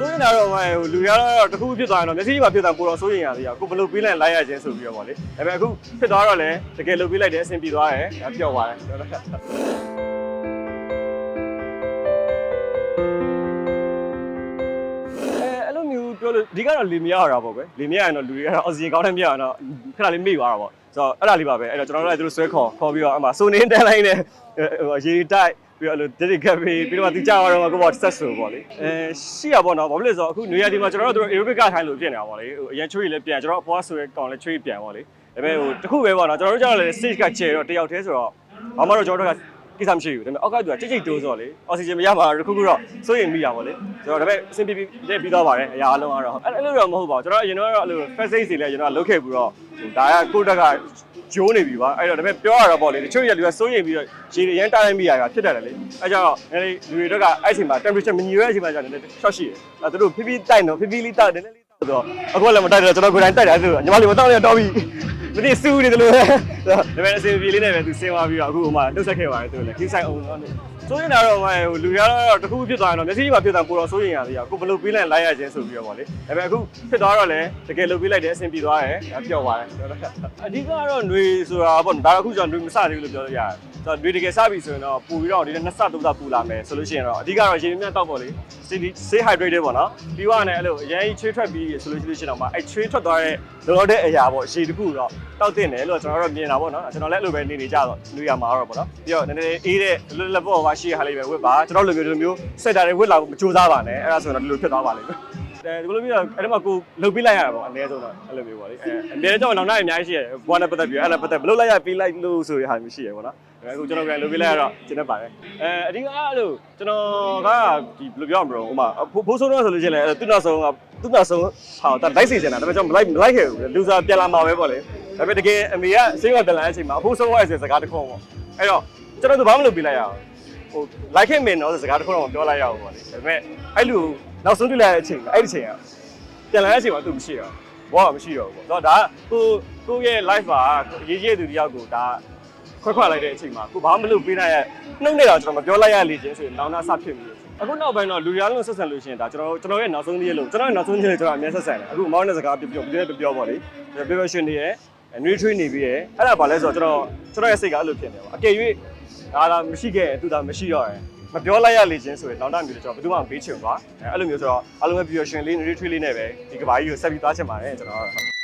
ဆိုရင်တော့ဟိုလူရတော့တခုဖြစ်သွားရင်တော့မျက်စိမှာဖြစ်တာပိုတော့စိုးရင်ရသေးရကိုဘယ်လိုပေးလိုက်လိုက်ရခြင်းဆိုပြီးတော့ဗောလေဒါပေမဲ့အခုဖြစ်သွားတော့လည်းတကယ်လုပ်ပေးလိုက်တယ်အဆင်ပြေသွားတယ်ဒါပျော့သွားတယ်အဲအဲ့လိုမျိုးပြောလို့ဒီကတော့လေမရတာပေါ့ကွယ်လေမရရင်တော့လူတွေကတော့အောက်ဆီဂျင်ကောင်းတဲ့မြရတော့ခဏလေးမေ့သွားတာပေါ့ဆိုတော့အဲ့ဒါလေးပါပဲအဲ့တော့ကျွန်တော်တို့လည်းသူတို့ဆွဲခေါ်ခေါ်ပြီးတော့အမှစုံနေတန်းလိုက်နေဟိုရေတိုက် ပြီးတော့အဲ့လို dedicate ပြီးပြီးတော့သူကြောက်ရတော့ကိုပေါ့ set ဆိုပေါ့လေအဲရှိရပေါ့နော်ဘာဖြစ်လဲဆိုတော့အခုနေရာဒီမှာကျွန်တော်တို့ aerobic ကထိုင်လို့ဖြစ်နေတာပေါ့လေဟိုအရင်ချွေးလည်းပြန်ကျွန်တော်အဖွားဆိုရဲကောင်လည်းချွေးပြန်ပေါ့လေဒါပေမဲ့ဟိုတခုပဲပေါ့နော်ကျွန်တော်တို့ကြောက်လည်း stage ကချဲတော့တယောက်တည်းဆိုတော့ဘာမှတော့ကျွန်တော်တို့က ကိစ္စမရှိဘူးဒါပေမဲ့အောက်ကသူကကြိတ်ကြိတ်တိုးဆိုတော့လေအောက်ဆီဂျင်မရမှာတခုခုတော့စိုးရင်မိရပါလေကျွန်တော်ဒါပေမဲ့အဆင်ပြေပြေနဲ့ပြီးတော့ပါတယ်အရာအလုံးကတော့အဲ့လိုတော့မဟုတ်ပါဘူးကျွန်တော်အရင်တော့အဲ့လို first aid တွေလည်းကျွန်တော်လုတ်ခဲ့ပြီးတော့ဟိုဒါကကိုတက်ကဂျိုးနေပြီပါအဲ့တော့ဒါပေမဲ့ပြောရတော့ပေါ့လေတချို့ရလူကစိုးရင်ပြီးတော့ရေတွေရမ်းတားလိုက်မိရတာဖြစ်တတ်တယ်လေအဲ့ကြောင့်နည်းနည်းလူတွေတော့ကအဲ့ချိန်မှာ temperature မညီရတဲ့အချိန်မှာကျတော့နည်းနည်း short ရှိတယ်အဲ့သူတို့ဖိဖိတိုက်တော့ဖိဖိလေးတိုက်နည်းနည်းလေးတိုက်ဆိုတော့အခုလည်းမတိုက်တော့ကျွန်တော်ကိုယ်တိုင်တိုက်တယ်အဲ့ဒါညီမလေးမတောင်းရတော့ပြီ မသိစူးနေတယ်လို့ပဲဒါပေမဲ့အစီအပြေလေးနဲ့ပဲသူဆင်းသွားပြီးတော့အခုဟိုမှာလှုပ်ဆက်ခဲ့ပါတယ်သူလည်း keep side on တော့စိုးရင်တော့ဟိုလူရတော့တခုဖြစ်သွားရင်တော့မျက်စိမှာဖြစ်တာပိုတော့စိုးရင်ရသေးရကိုဘယ်လိုပေးလိုက်လိုက်ရခြင်းဆိုပြီးတော့ဗောလေဒါပေမဲ့အခုဖြစ်သွားတော့လည်းတကယ်လုပ်ပေးလိုက်တယ်အဆင်ပြေသွားတယ်ဒါပျော့သွားတယ်အဓိကတော့ຫນွေဆိုတာပေါ့ဒါတော့အခုကျွန်တော်ຫນွေမစသေးဘူးလို့ပြောလို့ရတယ် ဆိုတော့ຫນွေတကယ်စပြီဆိုရင်တော့ပူပြီးတော့ဒီနေ့နှစ်ဆသုံးဆပူလာမယ်ဆိုလို့ရှိရင်တော့အဓိကတော့ရေမြတ်တောက်ပေါ့လေ stay hydrated ပေါ့နော်ပြီးသွားတယ်အဲ့လိုအရင်ချွေးထွက်ပြီးဆိုလို့ရှိလို့ရှိရင်တော့မှအဲ့ချွေးထွက်သွားတဲ့လောလောတဲ့အရာပေါ့ရေတခုတော့တောက်တင်တယ်လို့ကျွန်တော်တို့မြင်တာပေါ့နော်ကျွန်တော်လည်းအဲ့လိုပဲနေနေကြတော့လူရမှာတော့ပေါ့နော်ပြီးတော့နည်းနည်းအေးတဲ့လွတ်လပ်ပေါ့ပါရှိရဟာလေးပဲဝစ်ပါကျွန်တော်လိုမျိုးဒီလိုမျိုးစက်တာတွေဝစ်လာဖို့မကြိုးစားပါနဲ့အဲ့ဒါဆိုရင်တော့ဒီလိုဖြစ်သွားပါလိမ့်မယ် အဲဒီလိုမျိုးတော့အဲ့ဒီမှာကိုလှုပ်ပေးလိုက်ရတာပေါ့အနည်းဆုံးတော့အဲ့လိုမျိုးပေါ့လေအဲအများတော့နောက်နောက်အများကြီးရှိရတယ်ဘွားနဲ့ပတ်သက်ပြီးအဲ့ဒါပတ်သက်ဘယ်လိုလိုက်ရပေးလိုက်လို့ဆိုရဟာမျိုးရှိရပေါ့နော်အခုကျွန်တော်ကလှုပ်ပေးလိုက်ရတော့ကျင်းနေပါတယ်အဲအဓိကအဲ့လိုကျွန်တော်ကဒီဘယ်လိုပြောရမလဲဟိုမှာဖိုးဆိုးတော့ဆိုလို့ချင်းလဲသူ့နောက်ဆုံးကသူ့နောက်ဆုံးဟာတော့လိုက်စီချင်တာဒါပေမဲ့ကျွန်တော်မလိုက်မလိုက်ခဲ့ဘူးလူစားပြန်လာမှာပဲပေါ့လေဒါပေမဲ့တကယ်အမေကအစိမ်းကပြန်လာတဲ့အချိန်မှာအဖိုးဆုံးရဲ့ဆိုစကားတစ်ခုပေါ့အဲ့တော့ကျွန်တော်တို့ဘာမှမလုပ်ပေးလိုက်ရအောင်ဟိုလိုက်ခဲ့မင်းတော့စကားတစ်ခုတော့ပြောလိုက်ရအောင်ပေါ့လေဒါပေမဲ့အဲ့လူ နောက်ဆုံးတွေ့လာတဲ့အချိန်အဲ့ဒီအချိန်ကပြန်လာတဲ့အချိန်မှာသူမရှိတော့ဘောကမရှိတော့ဘူးပေါ့တော့ဒါကိုကိုရဲ့ life မှာရေးရေးသူတယောက်ကိုဒါခွက်ခွက်လိုက်တဲ့အချိန်မှာကိုဘာမှမလုပ်ပေးနိုင်ရနှုတ်နဲ့တော့ကျွန်တော်မပြောလိုက်ရလေချင်းဆိုရင်နောင်နာစဖြစ်ပြီးအခုနောက်ပိုင်းတော့လူရလုံးဆက်ဆံလို့ရှိရင်ဒါကျွန်တော်ကျွန်တော်ရဲ့နောက်ဆုံးနေ့လို့ကျွန်တော်ရဲ့နောက်ဆုံးနေ့လို့ကျွန်တော်အများဆက်ဆံတယ်အခုမောင်းတဲ့စကားပြောပြောပြောပြောပေါ့လေပြောပြောရှင်နေရဲ့နွေးထွေးနေပြီးရဲ့အဲ့ဒါဘာလဲဆိုတော့ကျွန်တော်ကျွန်တော်ရဲ့စိတ်ကအဲ့လိုဖြစ်နေပါအကယ်၍ဒါလာမရှိခဲ့သူဒါမရှိတော့ရင် မပြောလိုက်ရလေချင်းဆိုရင်နောက်တမျိုးကျွန်တော်ဘယ်သူမှမပေးချင်ဘူးကွာအဲ့လိုမျိုးဆိုတော့အားလုံးပဲပြောရှင်လေးနွေးထွေးလေးနဲ့ပဲဒီကဘာကြီးကိုဆက်ပြီးသွားချင်ပါတယ်ကျွန်တော်